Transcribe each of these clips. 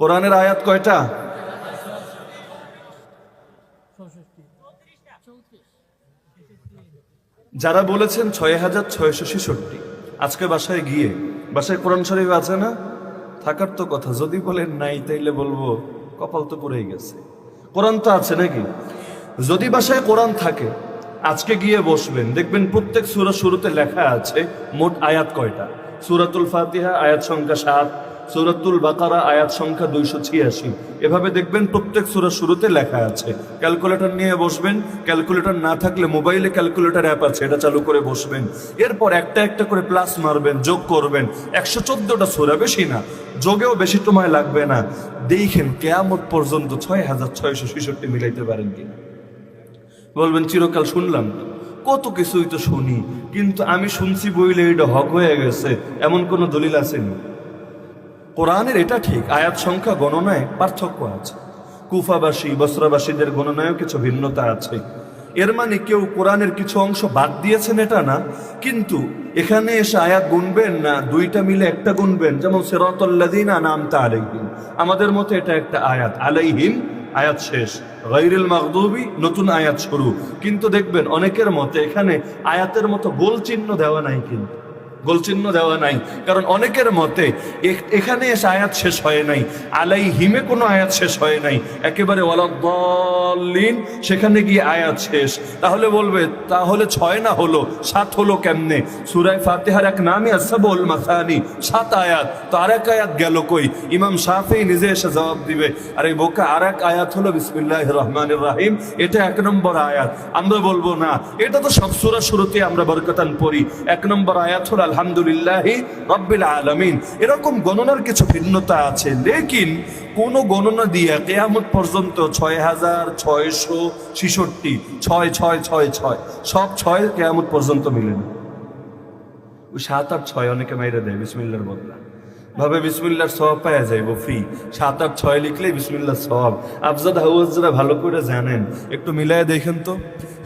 কোরআনের আয়াত কয়টা? যারা বলেছেন ছয় হাজার ছয়শো ছেষট্টি। আজকে বাসায় গিয়ে, বাসায় কোরআন শরীফ আছে না? থাকার তো কথা। যদি বলেন নাই, তাইলে বলব কপাল তো পড়েই গেছে। কোরআন তো আছে নাকি? যদি বাসায় কোরআন থাকে, আজকে গিয়ে বসবেন। দেখবেন প্রত্যেক সুরা শুরুতে লেখা আছে মোট আয়াত কয়টা? সুরাতুল ফাতিহা, আয়াত সংখ্যা সাত সুরাতুল বাকারা আয়াত সংখ্যা দুইশো ছিয়াশি। এভাবে দেখবেন প্রত্যেক সুরা শুরুতে লেখা আছে। ক্যালকুলেটর নিয়ে বসবেন, ক্যালকুলেটর না থাকলে মোবাইলে ক্যালকুলেটর অ্যাপ আছে, এটা চালু করে বসবেন। এরপর একটা একটা করে প্লাস মারবেন, যোগ করবেন। একশো চোদ্দটা সুরা বেশি না, যোগেও বেশি সময় লাগবে না। দেখেন কেয়ামত পর্যন্ত ছয় হাজার ছয়শো ছেষট্টি মিলাইতে পারেন কিনা। বলবেন, চিরকাল শুনলাম কত কিছুই তো শুনি, কিন্তু আমি শুনছি বইলে এটা হক হয়ে গেছে, এমন কোনো দলিল আসেনি কোরআনের এটা ঠিক, আয়াত সংখ্যা গণনায় পার্থক্য আছে। কুফাবাসী, বসরাবাসীদের গণনায়ও কিছু ভিন্নতা আছে। এর মানে কেউ কোরআনের কিছু অংশ বাদ দিয়েছেন এটা না, কিন্তু এখানে এসে আয়াত গুনবেন না, দুইটা মিলে একটা গুনবেন, যেমন সেরতল্লাদিন নামতা আলাইহিম। আমাদের মতে এটা একটা আয়াত, আলাইহিম আয়াত শেষ গাইরুল মাগদুবি নতুন আয়াত শুরু। কিন্তু দেখবেন অনেকের মতে এখানে আয়াতের মতো গোল চিহ্ন দেওয়া নাই কিন্তু। গোল চিহ্ন দেওয়া নাই। কারণ অনেকের মতে এখানে এসে আয়াত শেষ হয় নাই। আলাই হিমে কোনো আয়াত শেষ হয় নাই। একেবারে ওয়ালাদ্দাল্লিন সেখানে গিয়ে আয়াত শেষ। তাহলে বলবে, তাহলে ছয় না হলো? সাত হলো কেমনে? সুরায় ফাতেহার এক নামই আসাবুল মাসানি। সাত আয়াত। তো আর এক আয়াত গেল কই? ইমাম শাফি নিজে এসে জবাব দিবে, আর এই বোকা আর এক আয়াত হলো বিসমিল্লাহ রহমান রাহিম। এটা এক নম্বর আয়াত। আমরা বলব, না, এটা তো সব সুরা শুরুতে আমরা বরকতান পড়ি। এক নম্বর আয়াত হলো আলহামদুলিল্লাহ রব্বিল আলমিন। এরকম গণনার কিছু ভিন্নতা আছে। লেকিন কোন গণনা দিয়ে কেয়ামত পর্যন্ত ছয় হাজার ছয়শো ছিষট্টি, ছয় ছয় ছয় ছয়, সব ছয় কেয়ামত পর্যন্ত মিলে না ওই সাত আট ছয় অনেকে মাইরে দেয়, বিসমিল্লার বদলা। ভাবে বিসমিল্লার সব পাওয়া যাইব ফ্রি সাত আট ছয় লিখলেই বিসমিল্লার সব আফজাদ হাউজরা ভালো করে জানেন। একটু মিলায় দেখেন তো।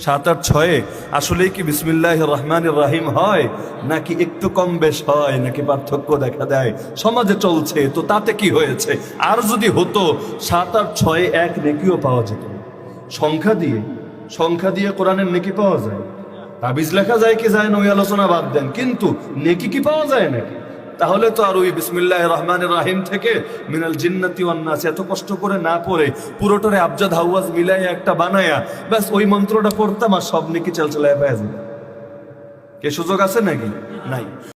সাত আট ছয়ে আসলেই কি বিসমিল্লাহ রহমান রাহিম হয়, নাকি একটু কম বেশ হয়, নাকি পার্থক্য দেখা দেয়? সমাজে চলছে, তো তাতে কি হয়েছে? আর যদি হতো, সাত আট ছয়ে এক নেকিও পাওয়া যেত সংখ্যা দিয়ে সংখ্যা দিয়ে কোরআনের নেকি পাওয়া যায়? তাবিজ লেখা যায় কি যায় না, ওই আলোচনা বাদ দেন। কিন্তু নেকি কি পাওয়া যায় নাকি? তাহলে তো আর ওই বিসমিল্লাহ রহমান রাহিম থেকে মিনাল জিন্নাতি ওয়ান্নাস এত কষ্ট করে না পড়ে পুরোটারে আবজাদ হাওয়াজ মিলাই একটা বানায়া, ব্যাস ওই মন্ত্রটা পড়তাম আর সব নাকি চাল চালায় পাওয়া যায় কে সুযোগ আছে নাকি? নাই।